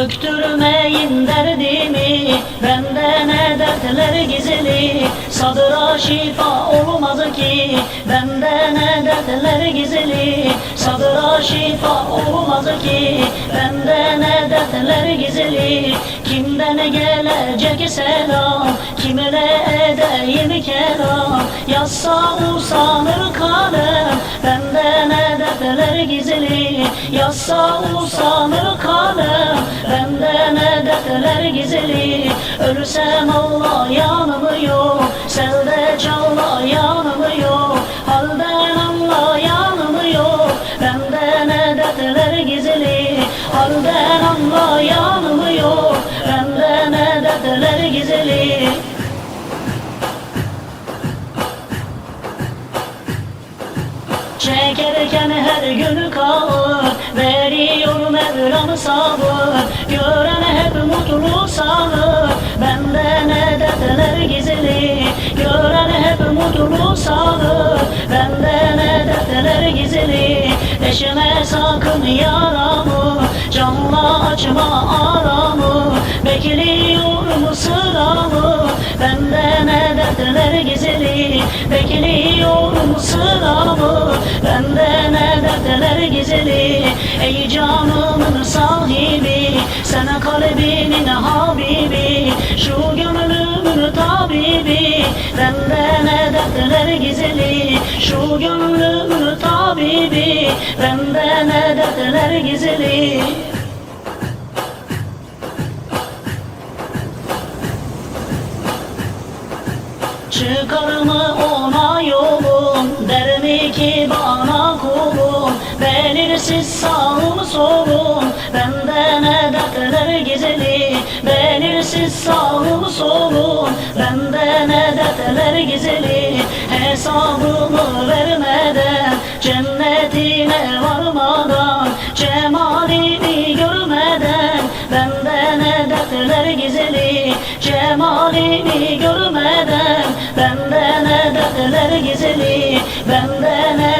Döktürmeyin derdimi Bende ne dertler gizli. Sadıra şifa olmaz ki Bende ne dertler gizli. Sadıra şifa olmaz ki Bende ne dertler gizli. Kimden gelecek selam Kimine edeyim kelam. Yazsa usanır kalem Bende ne dertler gizli. Yazsa usanır kalem gizli Ölsem Allah yanımı yok Selde çalla yanımı yok Halden anla yanımı yok Bende ne dertler gizli. Halden anla yanımı yok Bende ne dertler gizli. Çekerken her gün kalır Veriyorum Mevlam sabır. Gören hep mutlu sanır Bende ne dertler gizli Gören hep mutlu sanır Bende ne dertler gizli Deşme sakın yaramı. Canla açma aramı Bekliyorum sıramı? Bende ne dertler gizli Bekliyorum sıramı Sen kalbinin habibi? Şu gönlümün tabibi. Bende ne dertler gizli. Şu gönlümün tabibi. Bende ne dertler gizli. Çıkar mı ona yolum. Der mi ki bana kulum? Belirsiz sağım dertler gizli Belirsiz sağım solum Bende ne dertler gizli Hesabımı vermeden. Cennetine varmadan Cemalini görmeden. Bende ne dertler gizli Cemalini görmeden. Bende ne dertler gizli Bende ne